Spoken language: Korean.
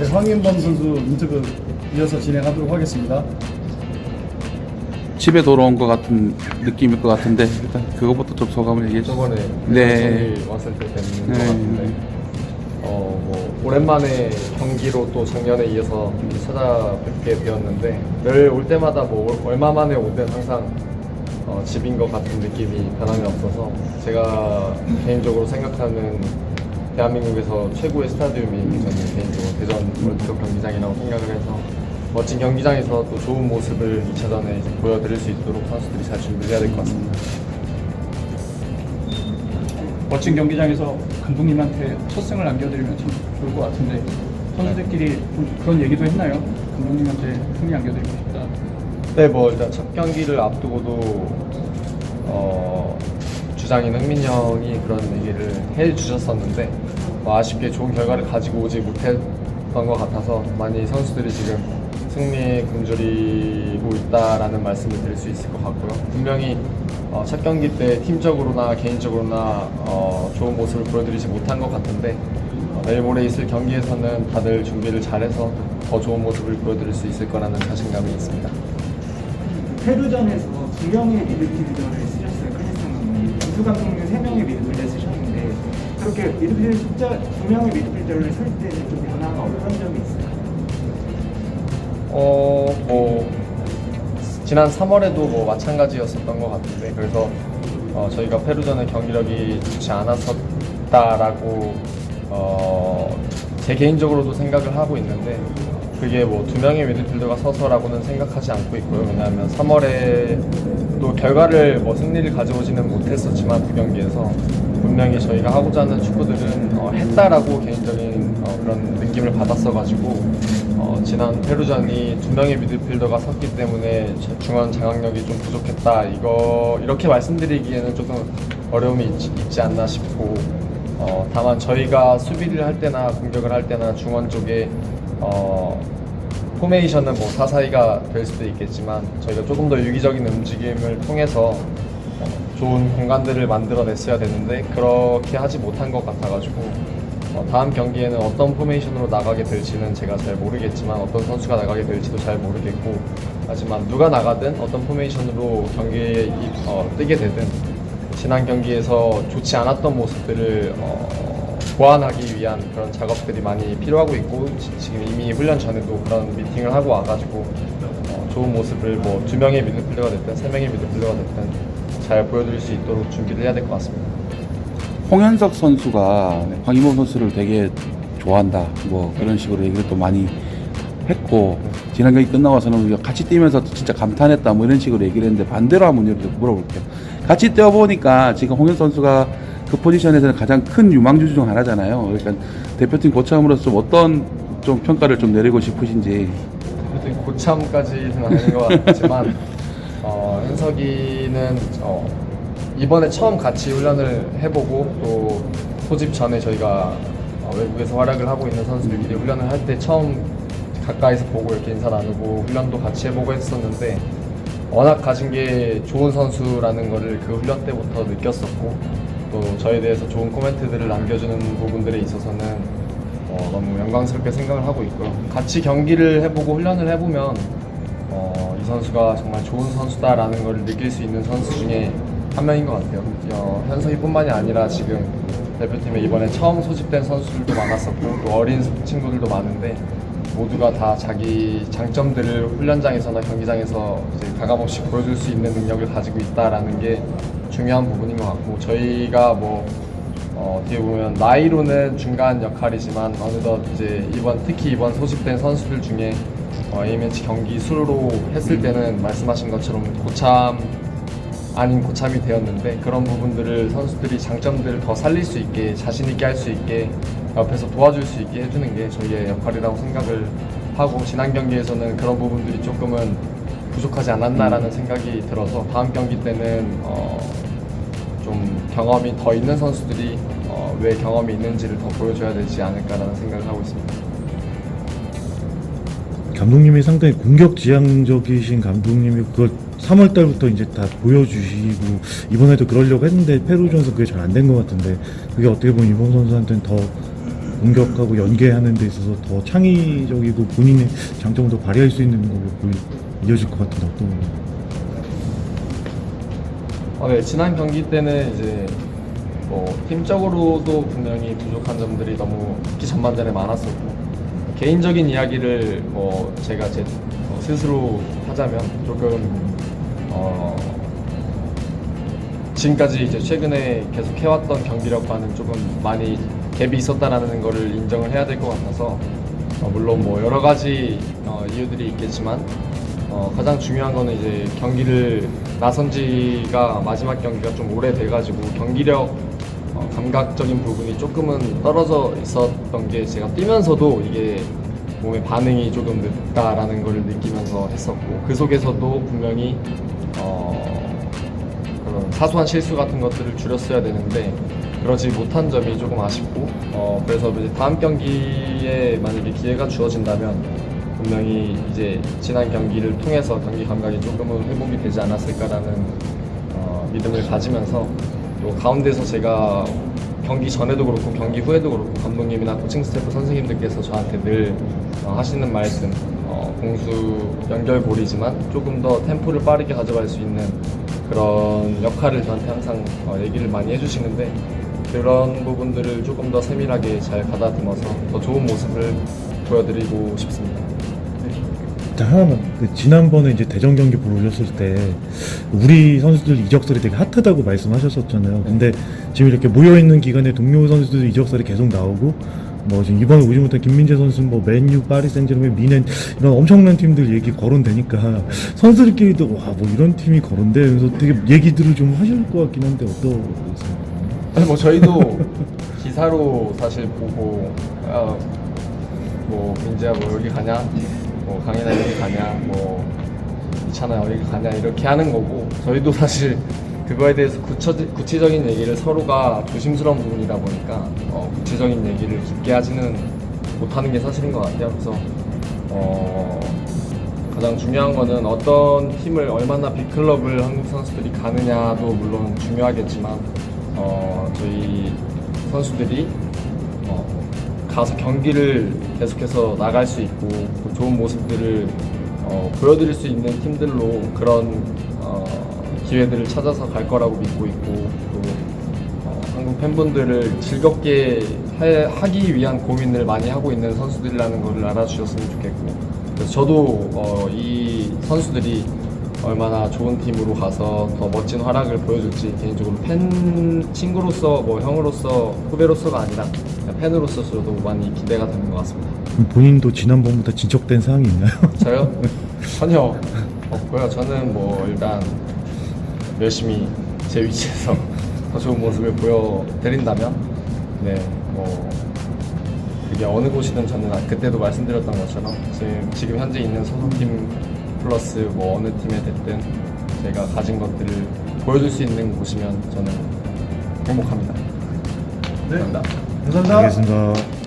네, 황인범 선수 인터뷰 이어서 진행하도록 하겠습니다. 집에 돌아온 것 같은 느낌일 것 같은데 일단 그거부터 좀 소감을 얘기해 주세요. 저번에 네. 네. 왔을 때 뵙는 네. 것 같은데 어, 뭐 오랜만에 경기로 또 작년에 이어서 찾아뵙게 되었는데 늘 올 때마다 뭐 얼마 만에 오든 항상 어, 집인 것 같은 느낌이 변함이 없어서 제가 개인적으로 생각하는 대한민국에서 최고의 스타디움이 저는 개인적으로 대전 월드컵 경기장이라고 생각을 해서 멋진 경기장에서 또 좋은 모습을 2차전에 이제 보여드릴 수 있도록 선수들이 잘 준비를 해야 될 것 같습니다. 멋진 경기장에서 감독님한테 첫 승을 안겨드리면 참 좋을 것 같은데 선수들끼리 좀 그런 얘기도 했나요? 감독님한테 승리 안겨드리고 싶다. 네, 뭐 일단 첫 경기를 앞두고도 어, 주장인 흥민 형이 그런 얘기를 해주셨었는데 뭐 아쉽게 좋은 결과를 가지고 오지 못했던 것 같아서 많이 선수들이 지금 승리에 굶주리고 있다라는 말씀을 드릴 수 있을 것 같고요. 분명히 어, 첫 경기 때 팀적으로나 개인적으로나 어, 좋은 모습을 보여드리지 못한 것 같은데 어, 내일 모레 있을 경기에서는 다들 준비를 잘해서 더 좋은 모습을 보여드릴 수 있을 거라는 자신감이 있습니다. 페루전에서 두 명의 미드필더를 이수 감독님 세 명의 미드필더 쓰셨는데 그렇게 미드필더 숫자 두 명의 미드필더를 쓸 때는 좀 변화가 어떤 점이 있어요? 어, 뭐 지난 3월에도 뭐 마찬가지였었던 것 같은데 그래서 어, 저희가 페루전의 경기력이 좋지 않았었다라고 어, 제 개인적으로도 생각을 하고 있는데 그게 뭐 두 명의 미드필더가 서서라고는 생각하지 않고 있고요. 왜냐하면 3월에 또 결과를 뭐 승리를 가져오지는 못했었지만 두 경기에서 분명히 저희가 하고자 하는 축구들은 어, 했다라고 개인적인 어, 그런 느낌을 받았어가지고 어, 지난 페루전이 두 명의 미드필더가 섰기 때문에 저- 중원 장악력이 좀 부족했다. 이거 이렇게 말씀드리기에는 조금 어려움이 있, 있지 않나 싶고 어, 다만 저희가 수비를 할 때나 공격을 할 때나 중원 쪽에 어, 포메이션은 뭐 사사이가 될 수도 있겠지만 저희가 조금 더 유기적인 움직임을 통해서 어, 좋은 공간들을 만들어냈어야 되는데 그렇게 하지 못한 것 같아가지고 어, 다음 경기에는 어떤 포메이션으로 나가게 될지는 제가 잘 모르겠지만 어떤 선수가 나가게 될지도 잘 모르겠고 하지만 누가 나가든 어떤 포메이션으로 경기에 이- 어, 되든 지난 경기에서 좋지 않았던 모습들을 어, 보완하기 위한 그런 작업들이 많이 필요하고 있고 지- 지금 이미 훈련 전에도 그런 미팅을 하고 와가지고 어, 좋은 모습을 뭐 두 명의 미드필더가 됐든 세 명의 미드필더가 됐든 잘 보여드릴 수 있도록 준비를 해야 될 것 같습니다. 홍현석 선수가 네, 황희범 선수를 되게 좋아한다. 뭐 그런 식으로 얘기를 또 많이 했고 지난 경기 끝나고 와서는 우리가 같이 뛰면서 진짜 감탄했다. 뭐 이런 식으로 얘기를 했는데 반대로 한번 물어볼게요. 같이 뛰어 보니까 지금 홍현 선수가 그 포지션에서는 가장 큰 유망주 중 하나잖아요. 그러니까 대표팀 고참으로서 좀 어떤 좀 평가를 좀 내리고 싶으신지. 하여튼 고참까지는 아닌 것 같지만 어, 현석이는 어, 이번에 처음 같이 훈련을 해보고 또 소집 전에 저희가 어, 외국에서 활약을 하고 있는 선수들끼리 훈련을 할 때 처음 가까이서 보고 이렇게 인사 나누고 훈련도 같이 해보고 했었는데 워낙 가진 게 좋은 선수라는 거를 그 훈련 때부터 느꼈었고 또 저에 대해서 좋은 코멘트들을 남겨주는 부분들에 있어서는 어, 너무 영광스럽게 생각을 하고 있고요. 같이 경기를 해보고 훈련을 해보면 어, 이 선수가 정말 좋은 선수다라는 걸 느낄 수 있는 선수 중에 한 명인 것 같아요. 어, 현석이뿐만이 아니라 지금 대표팀에 이번에 처음 소집된 선수들도 많았었고 또 어린 친구들도 많은데 모두가 다 자기 장점들을 훈련장에서나 경기장에서 이제 가감없이 보여줄 수 있는 능력을 가지고 있다라는 게 중요한 부분인 것 같고 저희가 뭐 어, 어떻게 보면 나이로는 중간 역할이지만 어느덧 이제 이번 특히 이번 소집된 선수들 중에 어, A매치 경기 수로 했을 때는 말씀하신 것처럼 고참 아닌 고참이 되었는데 그런 부분들을 선수들이 장점들을 더 살릴 수 있게 자신 있게 할 수 있게 옆에서 도와줄 수 있게 해주는 게 저희의 역할이라고 생각을 하고 지난 경기에서는 그런 부분들이 조금은 부족하지 않았나라는 생각이 들어서 다음 경기 때는 어, 좀 경험이 더 있는 선수들이 어, 왜 경험이 있는지를 더 보여줘야 되지 않을까라는 생각을 하고 있습니다. 감독님이 상당히 공격 지향적이신 감독님이 그걸 3월 달부터 이제 다 보여주시고 이번에도 그러려고 했는데 페루전에서 그게 잘 안 된 것 같은데 그게 어떻게 보면 이범 선수한테는 더 공격하고 연계하는 데 있어서 더 창의적이고 본인의 장점을 더 발휘할 수 있는 보 이, 이어질 것 같은데 어떤 어, 네, 지난 경기 때는 이제 뭐 팀적으로도 분명히 부족한 점들이 너무 특히 전반 전에 많았었고 개인적인 이야기를 뭐 제가 제 어, 스스로 하자면 조금 어 지금까지 이제 최근에 계속 해왔던 경기력과는 조금 많이 갭이 있었다라는 거를 인정을 해야 될 것 같아서 어, 물론 뭐 여러 가지 어, 이유들이 있겠지만 어, 가장 중요한 거는 이제 경기를 나선 지가 마지막 경기가 좀 오래돼가지고 경기력 어, 감각적인 부분이 조금은 떨어져 있었던 게 제가 뛰면서도 이게 몸의 반응이 조금 늦다라는 걸 느끼면서 했었고 그 속에서도 분명히 어, 그런 사소한 실수 같은 것들을 줄였어야 되는데 그러지 못한 점이 조금 아쉽고 어, 그래서 이제 다음 경기에 만약에 기회가 주어진다면 분명히 이제 지난 경기를 통해서 경기 감각이 조금은 회복이 되지 않았을까라는 어, 믿음을 가지면서 또 가운데서 제가 경기 전에도 그렇고 경기 후에도 그렇고 감독님이나 코칭 스태프 선생님들께서 저한테 늘 어, 하시는 말씀 어, 공수 연결고리지만 조금 더 템포를 빠르게 가져갈 수 있는 그런 역할을 저한테 항상 어, 얘기를 많이 해주시는데 그런 부분들을 조금 더 세밀하게 잘 가다듬어서 더 좋은 모습을 보여드리고 싶습니다. 일단 하나만 그 지난번에 이제 대전 경기 보러 오셨을 때 우리 선수들 이적설이 되게 핫하다고 말씀하셨었잖아요. 근데 지금 이렇게 모여 있는 기간에 동료 선수들 이적설이 계속 나오고 뭐 지금 이번에 오지 못한 김민재 선수, 뭐 맨유, 파리 생제르맹, 미넨 이런 엄청난 팀들 얘기 거론되니까 선수들끼리도 와 뭐 이런 팀이 거론돼 그래서 되게 얘기들을 좀 하실 것 같긴 한데 어떠세요? 아니 뭐 저희도 기사로 사실 보고 아, 뭐 민재야 뭐 여기 가냐 뭐 강인아 여기 가냐 뭐 이찬아 여기 가냐 이렇게 하는 거고 저희도 사실 그거에 대해서 구처, 구체적인 얘기를 서로가 조심스러운 부분이다 보니까 어, 구체적인 얘기를 깊게 하지는 못하는 게 사실인 것 같아요. 그래서 어, 가장 중요한 거는 어떤 팀을 얼마나 빅클럽을 한국 선수들이 가느냐도 물론 중요하겠지만 어, 저희 선수들이 어, 가서 경기를 계속해서 나갈 수 있고 또 좋은 모습들을 어, 보여드릴 수 있는 팀들로 그런 어, 기회들을 찾아서 갈 거라고 믿고 있고 또 어, 한국 팬분들을 즐겁게 해- 하기 위한 고민을 많이 하고 있는 선수들이라는 것을 알아주셨으면 좋겠고 그래서 저도 어, 이 선수들이 얼마나 좋은 팀으로 가서 더 멋진 활약을 보여줄지 개인적으로 팬 친구로서 뭐 형으로서 후배로서가 아니라 팬으로서 저도 많이 기대가 되는 것 같습니다. 본인도 지난번보다 진척된 사항이 있나요? 저요? 전혀 없고요. 저는 뭐 일단 열심히 제 위치에서 더 좋은 모습을 보여드린다면 네, 뭐 그게 어느 곳이든 저는 아- 그때도 말씀드렸던 것처럼 지금, 지금 현재 있는 소속팀 플러스 뭐 어느 팀에 됐든 제가 가진 것들을 보여줄 수 있는 곳이면 저는 행복합니다. 감사합니다. 알겠습니다.